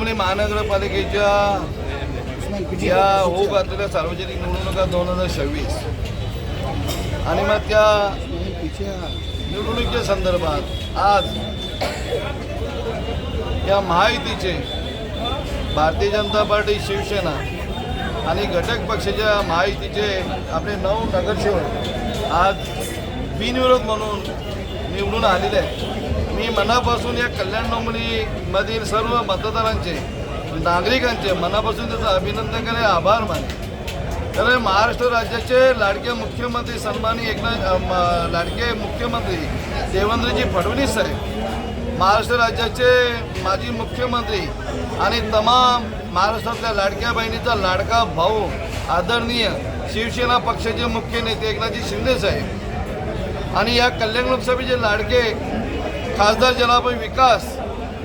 डोंबिवली महानगरपालिकेच्या या होऊ घातलेल्या सार्वजनिक निवडणुका दोन हजार सव्वीस. आणि मग त्या निवडणुकीच्या संदर्भात आज या महायुतीचे भारतीय जनता पार्टी शिवसेना आणि घटक पक्षाच्या महायुतीचे आपले नऊ नगरसेवक आज बिनविरोध म्हणून निवडून आलेले आहेत. मी मनापासून या कल्याण डोंबिवलीमधील सर्व मतदारांचे नागरिकांचे मनापासून त्याचं अभिनंदन करे आभार माने तर महाराष्ट्र राज्याचे लाडके मुख्यमंत्री सन्मानी एकनाथ लाडके मुख्यमंत्री देवेंद्रजी फडणवीस साहेब महाराष्ट्र राज्याचे माजी मुख्यमंत्री आणि तमाम महाराष्ट्रातल्या लाडक्या बहिणीचा लाडका भाऊ आदरणीय शिवसेना पक्षाचे मुख्य नेते एकनाथजी शिंदे साहेब आणि या कल्याण लोकसभेचे लाडके खासदार जनाबाई विकास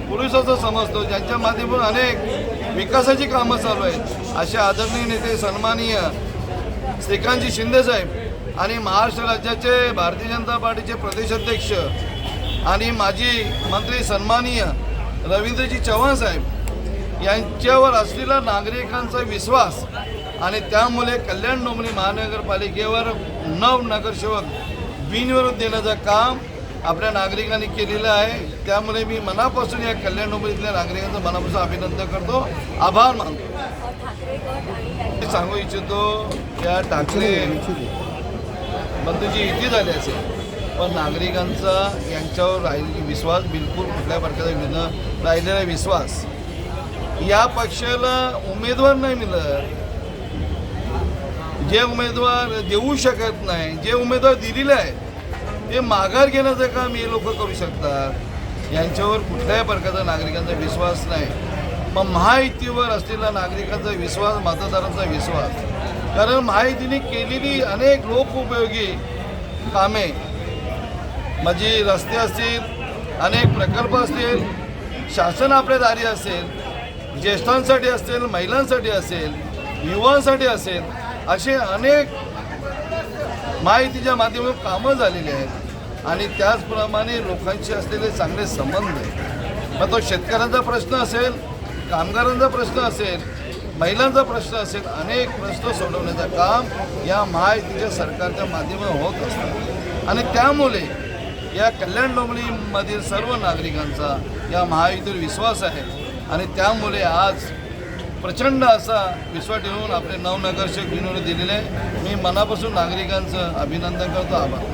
पुरुषाचं समजतो ज्यांच्या माध्यमातून अनेक विकासाची कामं चालू आहेत. असे आदरणीय नेते सन्माननीय श्रीकांतजी शिंदेसाहेब आणि महाराष्ट्र राज्याचे भारतीय जनता पार्टीचे प्रदेशाध्यक्ष आणि माजी मंत्री सन्माननीय रवींद्रजी चव्हाण साहेब यांच्यावर असलेला नागरिकांचा विश्वास आणि त्यामुळे कल्याण डोंबरी महानगरपालिकेवर नव नगरसेवक बिनविरोध देण्याचं काम आपल्या नागरिकांनी केलेलं आहे. त्यामुळे मी मनापासून या कल्याण डोंबरीतल्या नागरिकांचं मनापासून अभिनंदन करतो. आभार मानतो. मी सांगू इच्छितो या ठाकरे बंधूची युती झाली असेल पण नागरिकांचा यांच्यावर राहिलेला विश्वास बिलकुल कुठल्या प्रकारचा विन राहिलेला विश्वास. या पक्षाला उमेदवार नाही मिळत. जे उमेदवार देऊ शकत नाही जे उमेदवार दिलेले आहेत ते माघार घेण्याचं काम हे लोक करू शकतात. यांच्यावर कुठल्याही प्रकारचा नागरिकांचा विश्वास नाही. मग महायुतीवर असलेला नागरिकांचा विश्वास मतदारांचा विश्वास. कारण महायुतीने केलेली अनेक लोकउपयोगी कामे म्हणजे रस्ते असतील अनेक प्रकल्प असतील शासन आपल्या दारी असेल ज्येष्ठांसाठी असेल महिलांसाठी असेल युवांसाठी असेल असे अनेक माहितीच्या माध्यमातून कामं झालेली आहेत. आणि त्याचप्रमाणे लोकांशी असलेले चांगले संबंध. मग तो शेतकऱ्यांचा प्रश्न असेल कामगारांचा प्रश्न असेल महिलांचा प्रश्न असेल अनेक प्रश्न सोडवण्याचं काम या महायुतीच्या सरकारच्या माध्यमातून होत असतं. आणि त्यामुळे या कल्याण डोंबिवलीमधील सर्व नागरिकांचा या महायुतीवर विश्वास आहे. आणि त्यामुळे आज प्रचंड असा विश्वास ठेवून आपले नवनगरसेवक विनोद दिलेले आहे. मी मनापासून नागरिकांचं अभिनंदन करतो. आभार.